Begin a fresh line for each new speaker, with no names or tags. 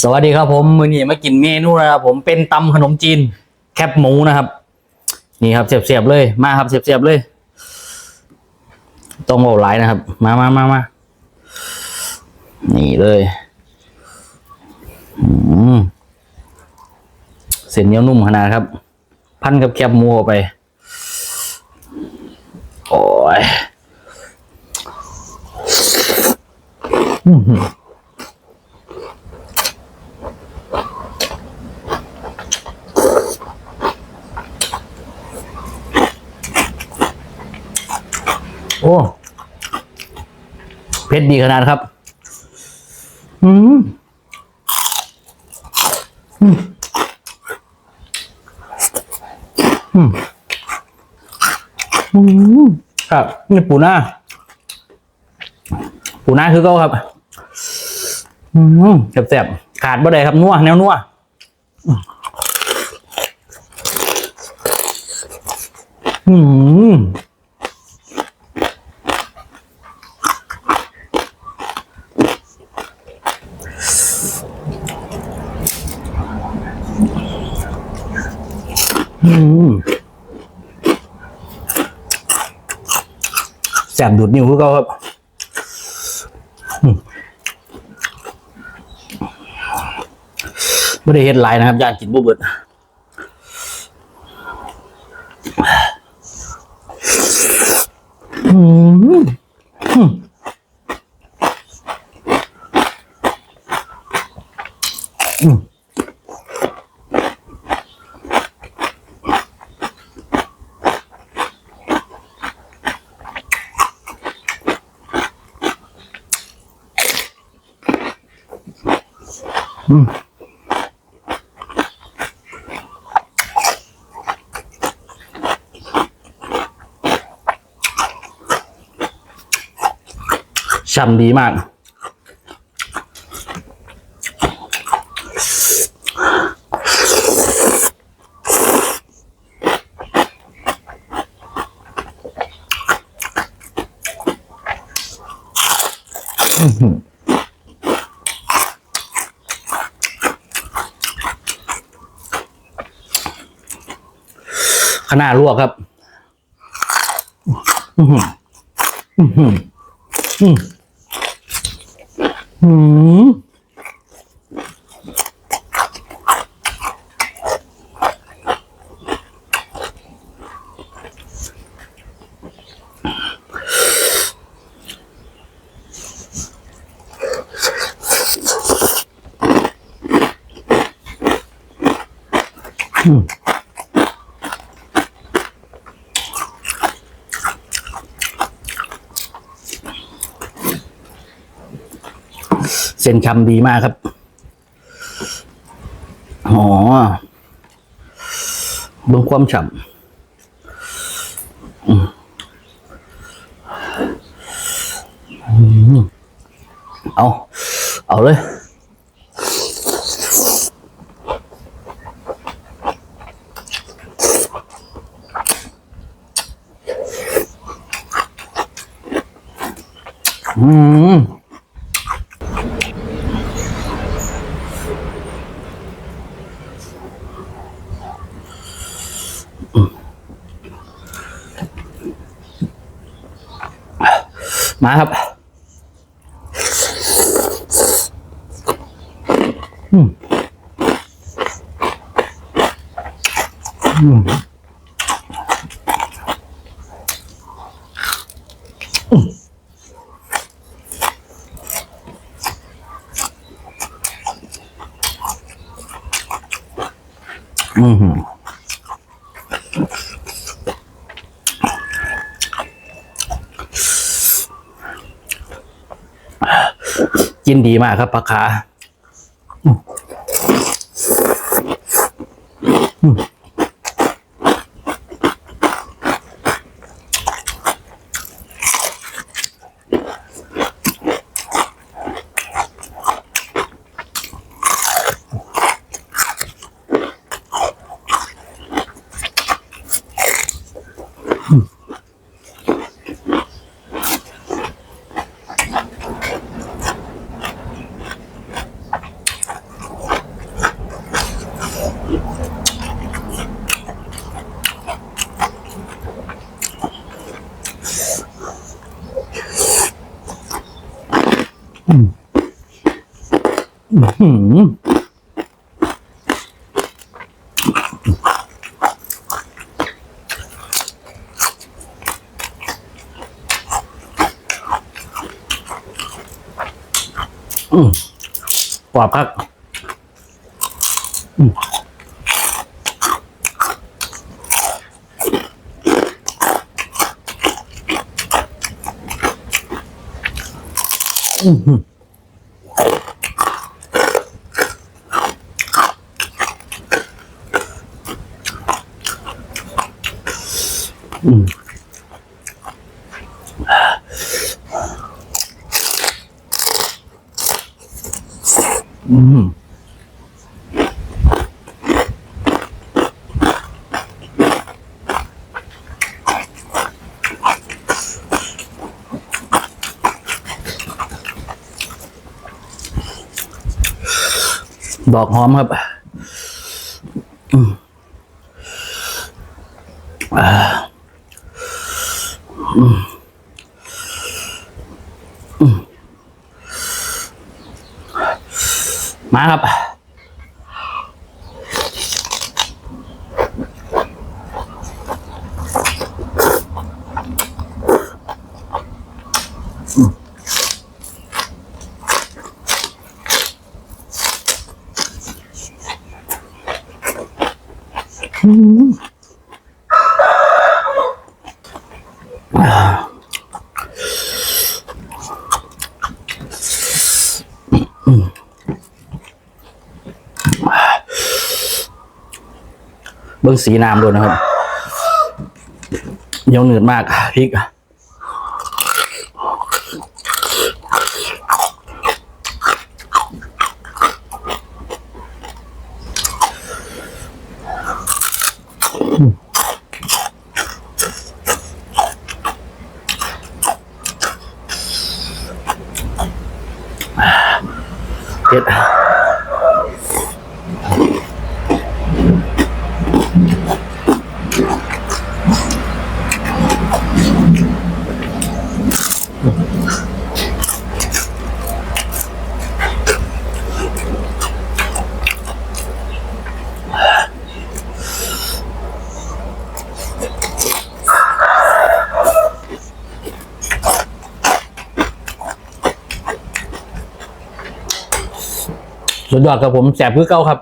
สวัสดีครับผมมือนี้มากินเมนูนะครับผมเป็นตำขนมจีน แคบหมูนะครับ นี่ครับเสียบๆเลยมาครับเสียบๆเลยต้องโอาหลายนะครับ มามามามานี่เลยอืมเส้นเหนียวนุ่มขนาดครับ พันกับแคบหมูไป โอ้ยอื้อ โอ้เผ็ดดีขนาดครับ อืมอืมอืมอืมครับนี่ปูหน้าปูหน้าคือเก็ครับ อืมแซ่บๆขาดบ่ได้ครับนัวแนวนัวอืม แสบดูดนิ้วคือเขาครับไม่ได้เห็นลายนะครับย่านกินบุบเบิดอืมอืม ช่ำดีมาก ขนาดลวกครับ อื้อหืออื้อหืออืมอื เส้นคำดีมากครับอ๋อเบิ่งความฉ่ำอืมเอา เอาเลย มาครับอืมอืมอืม กินดีมากครับปลาขาอืม กรอบครับอือหืออืม อืมดอกหอ มครับอืมอ่าอืมอืมมาครับ เบิ้งสีน้ำด้วยนะครับเหนียวหนืดมากพริกเผ็ด สุดยอดครับผมแสบคือเก้าครับ